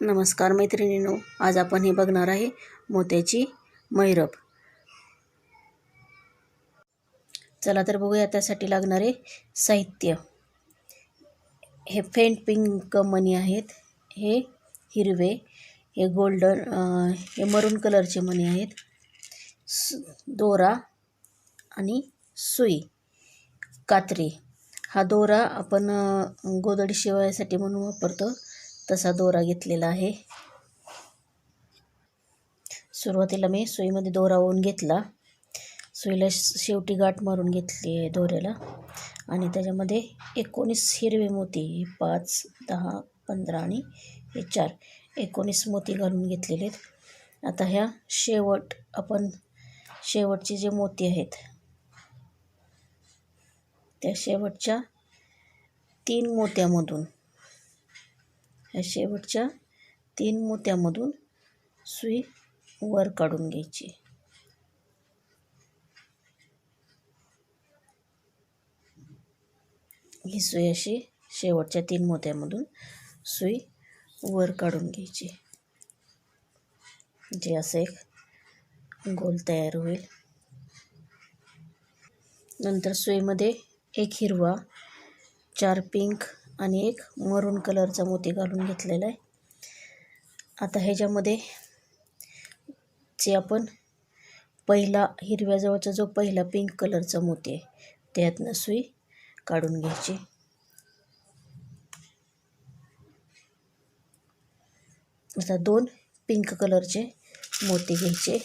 नमस्कार मैत्रिणींनो आज आपण हे बघणार आहे मोत्याची मैरप. चला तर बघूया त्यासाठी लागणारे साहित्य. हे फेंट पिंक मणी आहेत हे हिरवे हे गोल्डन हे मरून कलरचे मणी आहेत स दोरा आणि सुई कात्री. हा दोरा आपण गोदडी शिवायसाठी म्हणून वापरतो. तसा दोरा घेतलेला आहे. सुरुवातीला मी सुईमध्ये दोरा ओवून घेतला. सुईला श- शेवटी गाठ मारून घेतली आहे दोऱ्याला. आणि त्याच्यामध्ये एकोणीस हिरवे मोती पाच दहा पंधरा आणि हे चार एकोणीस मोती घालून घेतलेले आहेत. आता ह्या शेवट आपण शेवटचे जे मोती आहेत त्या शेवटच्या तीन मोत्यामधून ह्या शेवटच्या तीन मोत्यामधून सुई वर काढून घ्यायची. ही सुई अशी शेवटच्या तीन मोत्यामधून सुई वर काढून घ्यायची. जे असं एक गोल तयार होईल. नंतर सुईमध्ये एक हिरवा चार पिंक आणि एक मरून कलरचा मोती घालून घेतलेला आहे. आता ह्याच्यामध्ये जे आपण पहिला हिरव्याजवळचा जो पहिला पिंक कलरचा मोती आहे त्यातनं सुई काढून घ्यायची. आता दोन पिंक कलरचे मोती घ्यायचे.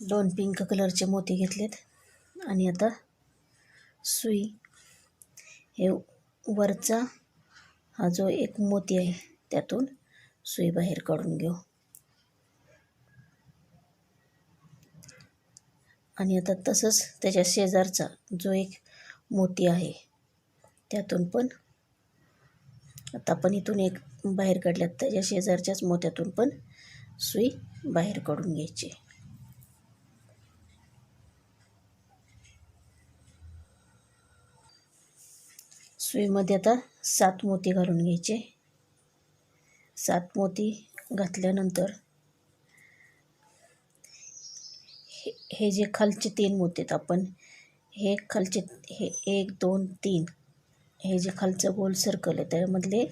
दोन पिंक कलरचे मोती घेतलेत. आणि आता सुई. हे वरचा हा जो एक मोती आहे त्यातून सुई बाहेर काढून घेऊ. आणि आता तसंच त्याच्या शेजारचा जो एक मोती आहे त्यातून पण आता आपण इथून एक बाहेर काढल्यात त्याच्या शेजारच्याच मोत्यातून पण सुई बाहेर काढून घ्यायची. सुईमध्ये आता सात मोती घालून घ्यायचे. सात मोती घातल्यानंतर हे हे जे खालचे तीन मोती आहेत आपण हे खालचे हे एक दोन तीन हे जे खालचं गोल सर्कल आहे त्यामधले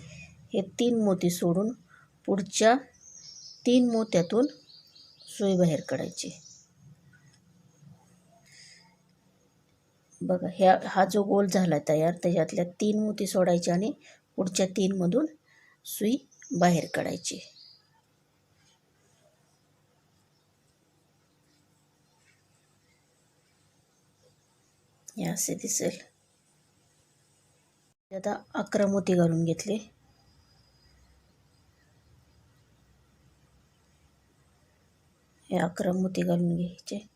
हे तीन मोती सोडून पुढच्या तीन मोत्यातून सुई बाहेर काढायची. बघा ह्या हा जो गोल झाला तयार त्याच्यातल्या तीन मोती सोडायचे आणि पुढच्या तीनमधून सुई बाहेर काढायची. हे असे दिसेल. आता अकरा मोती घालून घेतले. हे अकरा मोती घालून घ्यायचे.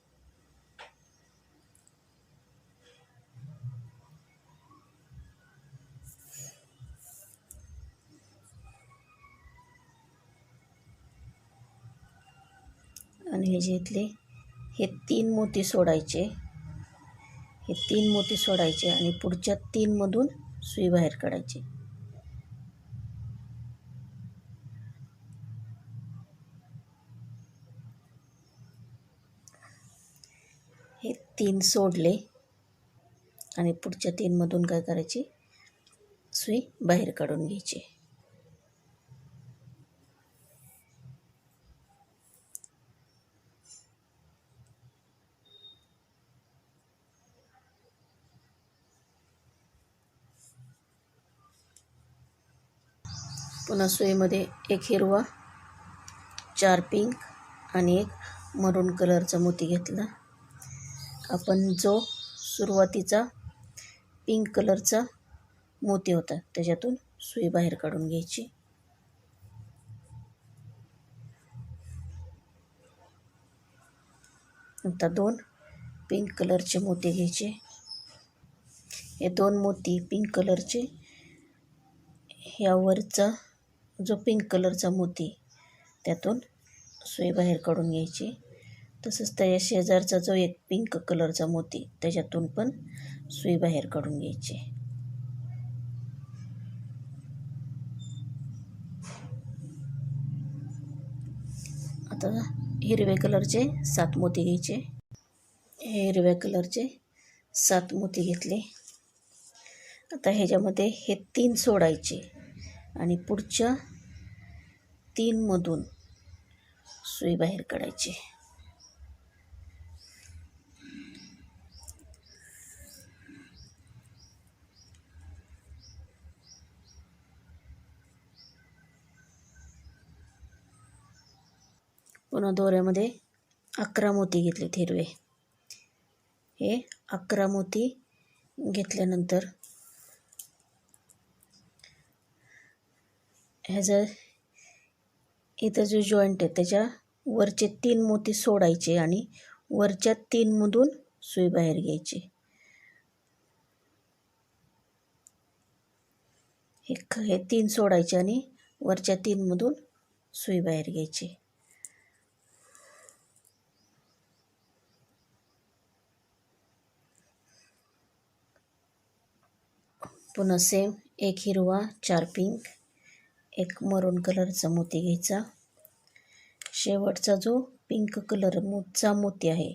आणि हे जे इथले हे तीन मोती सोडायचे. हे तीन मोती सोडायचे आणि पुढच्या तीनमधून सुई बाहेर काढायची. हे तीन सोडले आणि पुढच्या तीनमधून काय करायची? सुई बाहेर काढून घ्यायची. पुन्हा सुईमध्ये एक हिरवा चार पिंक आणि एक मरून कलरचा मोती घेतला. आपण जो सुरुवातीचा पिंक कलरचा मोती होता त्याच्यातून सुई बाहेर काढून घ्यायची. आता दोन पिंक कलरचे मोती घ्यायचे. हे दोन मोती पिंक कलरचे ह्यावरचा जो पिंक कलरचा मोती त्यातून सुई बाहेर काढून घ्यायची. तसंच त्याच्या शेजारचा जो एक पिंक कलरचा मोती त्याच्यातून पण सुई बाहेर काढून घ्यायची. आता हिरव्या कलरचे सात मोती घ्यायचे. हे हिरव्या कलरचे सात मोती घेतले. आता ह्याच्यामध्ये हे तीन सोडायचे. आणि पुढच्या तीनमधून सुई बाहेर काढायची. पुन्हा दोऱ्यामध्ये अकरा मोती घेतलेत हिरवे. हे अकरा मोती घेतल्यानंतर ह्याचा इथं जो जॉईंट आहे त्याच्या वरचे तीन मोती सोडायचे आणि वरच्या तीनमधून सुई बाहेर घ्यायची. हे हे तीन सोडायचे आणि वरच्या तीनमधून सुई बाहेर घ्यायची. पुन्हा सेम एक हिरवा चार पिंक एक मरून कलरचा मोती घ्यायचा. शेवटचा जो पिंक कलर मोचा मोती आहे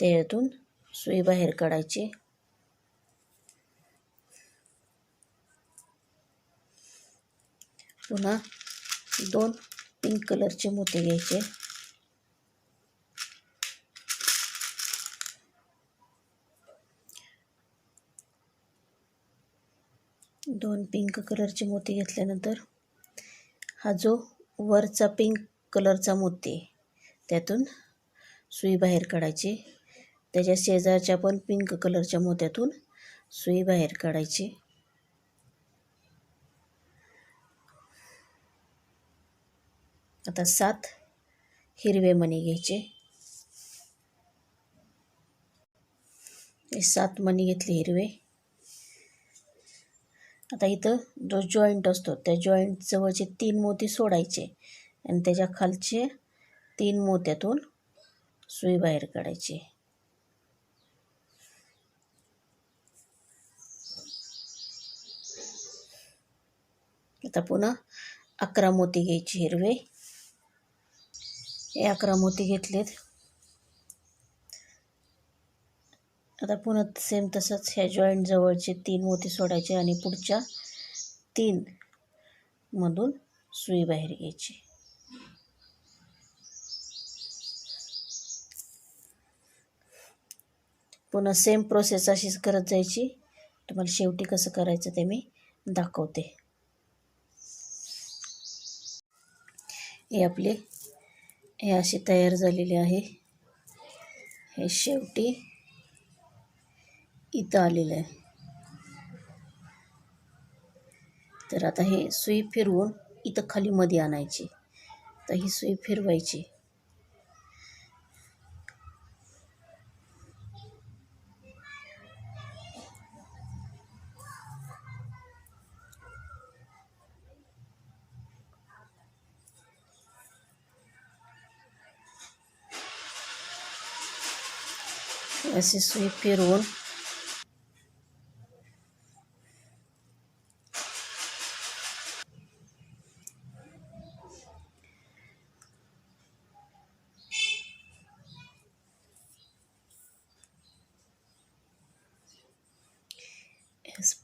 त्याच्यातून सुई बाहेर काढायची. पुन्हा दोन पिंक कलरचे मोती घ्यायचे. दोन पिंक कलरचे मोती घेतल्यानंतर हा जो वरचा पिंक कलरचा मोती आहे त्यातून सुई बाहेर काढायची. त्याच्या शेजारच्या पण पिंक कलरच्या मोत्यातून सुई बाहेर काढायची. आता सात हिरवे मणी घ्यायचे. सात मणी घेतले हिरवे. आता इथं जो जॉईंट असतो त्या जॉईंट जवळचे तीन मोती सोडायचे आणि त्याच्या खालचे तीन मोत्यातून सुई बाहेर काढायची. आता पुन्हा अकरा मोती घ्यायचे हिरवे. हे अकरा मोती घेतलेत. आता पुन्हा सेम तसंच ह्या जॉईंट जवळचे तीन मोती सोडायचे आणि पुढच्या तीन मधून सुई बाहेर घ्यायची. पुन्हा सेम प्रोसेस अशीच करत जायची. तुम्हाला शेवटी कसं करायचं ते मी दाखवते. हे आपले हे अशी तयार झालेली आहे. हे शेवटी इथं आलेलं आहे. तर आता हे सुई फिरवून इथं खाली मध्ये आणायची. तर ही सुई फिरवायची. अशी सुई फिरवून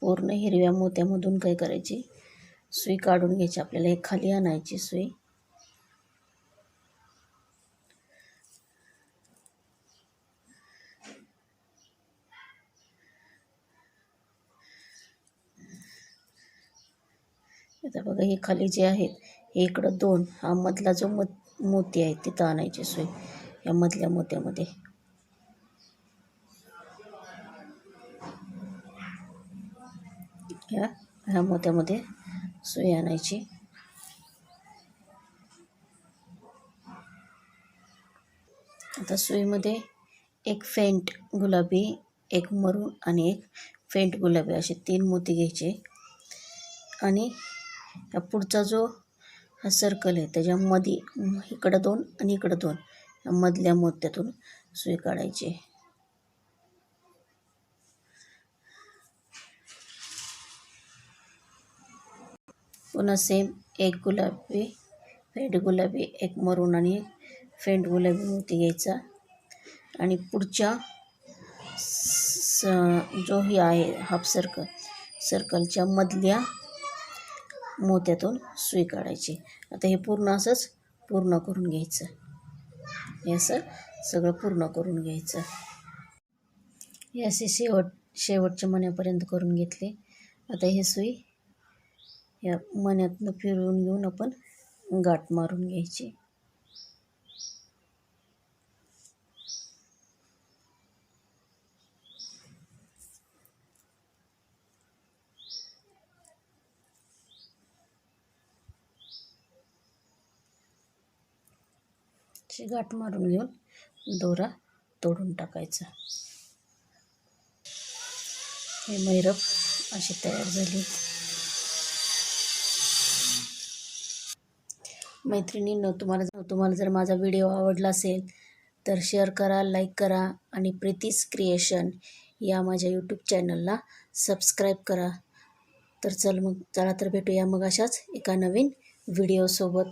पूर्ण हिरव्या मोत्यामधून काय करायची? सुई काढून घ्यायची आपल्याला. हे खाली आणायची सुई. आता बघा हे खाली जे आहेत हे इकडं दोन. हा मधला जो मो मोती आहे तिथं आणायची सोय या मधल्या मोत्यामध्ये. ह्या ह्या मोत्यामध्ये सुई आणायची. आता सुईमध्ये एक फेंट गुलाबी एक मरून आणि एक फेंट गुलाबी असे तीन मोती घ्यायचे. आणि या पुढचा जो हा सर्कल आहे त्याच्यामध्ये इकडं दोन आणि इकडं दोन या मधल्या मोत्यातून सुई काढायची. पुन्हा सेम एक गुलाबी फेंट गुलाबी एक मरून आणि एक फेंट गुलाबी मोती घ्यायचा. आणि पुढच्या स जो ही आहे हाफ सर्कल सर्कलच्या मधल्या मोत्यातून सुई काढायची. आता हे पूर्ण असंच पूर्ण करून घ्यायचं. हे असं सगळं पूर्ण करून घ्यायचं. हे असे शेवट शेवटच्या मण्यापर्यंत करून घेतले. आता हे सुई या मण्यातनं फिरवून घेऊन आपण गाठ मारून घ्यायची. गाठ मारून घेऊन दोरा तोडून टाकायचा. हे मैरप अशी तयार झाली. मैत्रिणींनो तुम्हाला तुम्हाला जर माझा व्हिडिओ आवडला असेल तर शेअर करा लाईक करा आणि प्रीतीस क्रिएशन या माझ्या यूट्यूब चॅनलला सबस्क्राईब करा. तर चल मग चला तर भेटूया मग अशाच एका नवीन व्हिडिओसोबत.